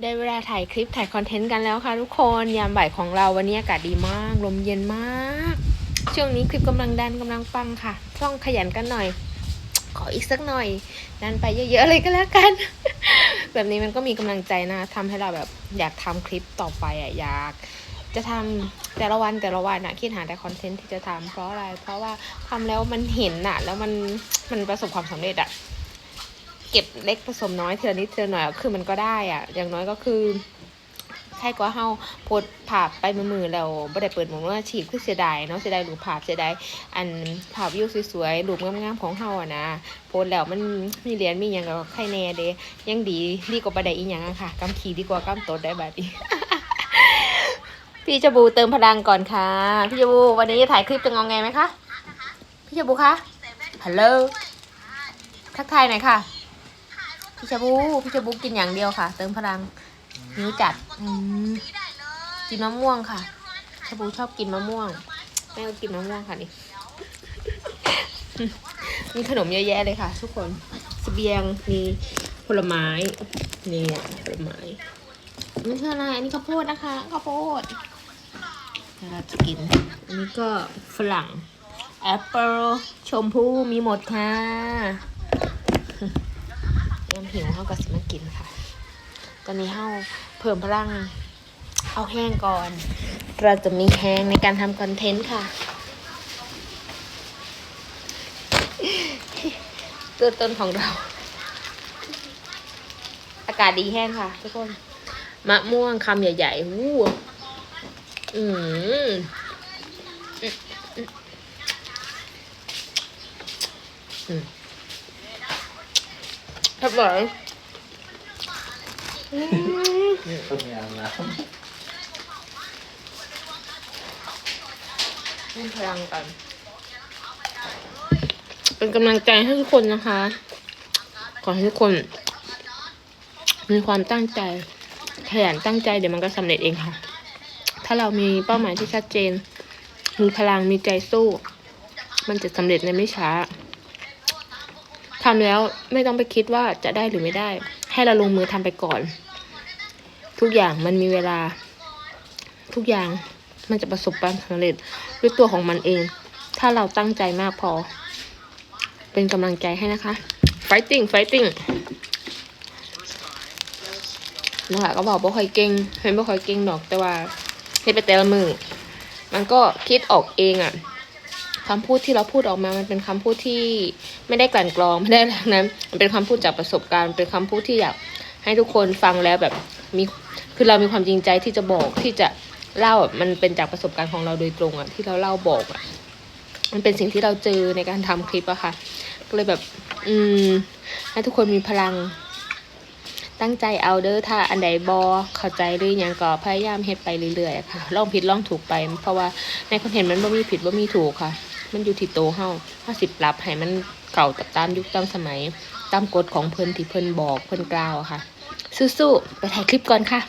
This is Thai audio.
ได้เวลาถ่ายคลิปถ่ายคอนเทนต์กันแล้วค่ะทุกคนยามบ่ายของเราวันนี้อากาศดีมาก ลมเย็นมาก ช่วงนี้คลิปกำลังดันกำลังปังค่ะ ต้องขยันกันหน่อย ขออีกสักหน่อย ดันไปเยอะๆเลยก็แล้วกัน แบบนี้มันก็มีกำลังใจนะทำให้เราแบบอยากทำคลิปต่อไปอะอยาก จะทำแต่ละวันแต่ละวันนะคิดหาแต่คอนเทนต์ที่จะทำเพราะอะไร เพราะว่าทำแล้วมันเห็นน่ะ แล้วมันมันประสบความสำเร็จอะ เก็บเล็กผสมน้อยเทีละนิดเทีละหน่อยคือมันก็ได้อะอย่างน้อยก็คือใช่ก็เฮาโพสต์ภาพไปมือๆแล้วบ่ได้เปิดหมองว่าฉีกคือเสียดายเนาะเสียดายรูปภาพเสียดายอันภาพวิวสวยๆรูปงามๆของเฮาอะนะโพสต์แล้วมันมีเหรียญมีหยังก็ใครแน่เด้ยังดีดีกว่าบ่ได้อีหยังอะค่ะกำขี่ดีกว่ากำตดได้บัดนี้พี่จบูเติมพลังก่อนค่ะ พี่จบูวันนี้จะถ่ายคลิปจะงองไงไหมคะ พี่จบูคะ ฮัลโหล ทักทายหน่อยค่ะ พี่จบูพี่จบูกินอย่างเดียวค่ะ เติมพลังนิ้วจัดอืมกินมะม่วงค่ะจบูชอบกินมะม่วงแม่ก็กินมะม่วงค่ะนี่มีขนมเยอะแยะเลยค่ะ ทุกคนเสบียงมีผลไม้นี่ผลไม้นี่คืออะไรอันนี้ข้าวโพดนะคะข้าวโพดเราจะกินอันนี้ก็ฝรั่งแอปเปิลชมพู่มีหมดค่ะ ยามหิวเขาก็สิมากินค่ะ ตอนนี้เฮาเพิ่มพลังเอาแห้งก่อน เราจะมีแห้งในการทำคอนเทนต์ค่ะ ตัวต้นของเรา อากาศดีแห้งค่ะ ทุกคน มะม่วงคำใหญ่ๆวู้อืมอืม ครับหวานอืมต้มยำน้ให้พลังกัน เป็นกำลังใจให้ทุกคนนะคะ ขอให้ทุกคน มีความตั้งใจขยันตั้งใจเดี๋ยวมันก็สำเร็จเองค่ะ ถ้าเรามีเป้าหมายที่ชัดเจน มีพลังมีใจสู้ มันจะสำเร็จในไม่ช้า ทำแล้วไม่ต้องไปคิดว่าจะได้หรือไม่ได้ ให้เราลงมือทำไปก่อน ทุกอย่างมันมีเวลา ทุกอย่างมันจะประสบความสำเร็จด้วยตัวของมันเอง ถ้าเราตั้งใจมากพอ เป็นกำลังใจให้นะคะ fighting fighting นะคะก็บอกว่าค่อยเก่งเห็นว่ค่อยเก่งดอกแต่ว่าเฮ็ดไปแต่ละมือ มันก็คิดออกเองอะ คำพูดที่เราพูดออกมา มันเป็นคำพูดที่ไม่ได้กลั่นกรองไม่ได้อะไรทั้งนั้นมันเป็นคำพูดจากประสบการณ์ เป็นคำพูดที่อยากให้ทุกคนฟังแล้วแบบมีคือเรามีความจริงใจที่จะบอกที่จะเล่ามันเป็นจากประสบการณ์ของเราโดยตรงอะที่เราเล่าบอกอะมันเป็นสิ่งที่เราเจอในการทำคลิปอะค่ะ ก็เลยแบบ อืม ให้ทุกคนมีพลัง ตั้งใจเอาเด้อถ้าอันใดบอเข้าใจหรือยังก็พยายามเฮ็ดไปเรื่อยๆค่ะลองผิดลองถูกไป เพราะว่าในคอนเทนต์มันบ่มีผิดบ่มีถูกค่ะ มันอยู่ที่โตเฮาถ้าสิปรับให้มันเก่าตามยุคตามสมัย ตามกฎของเพิ่นที่เพิ่นบอกเพิ่นกล่าวค่ะสู้ๆไปถ่ายคลิปก่อนค่ะ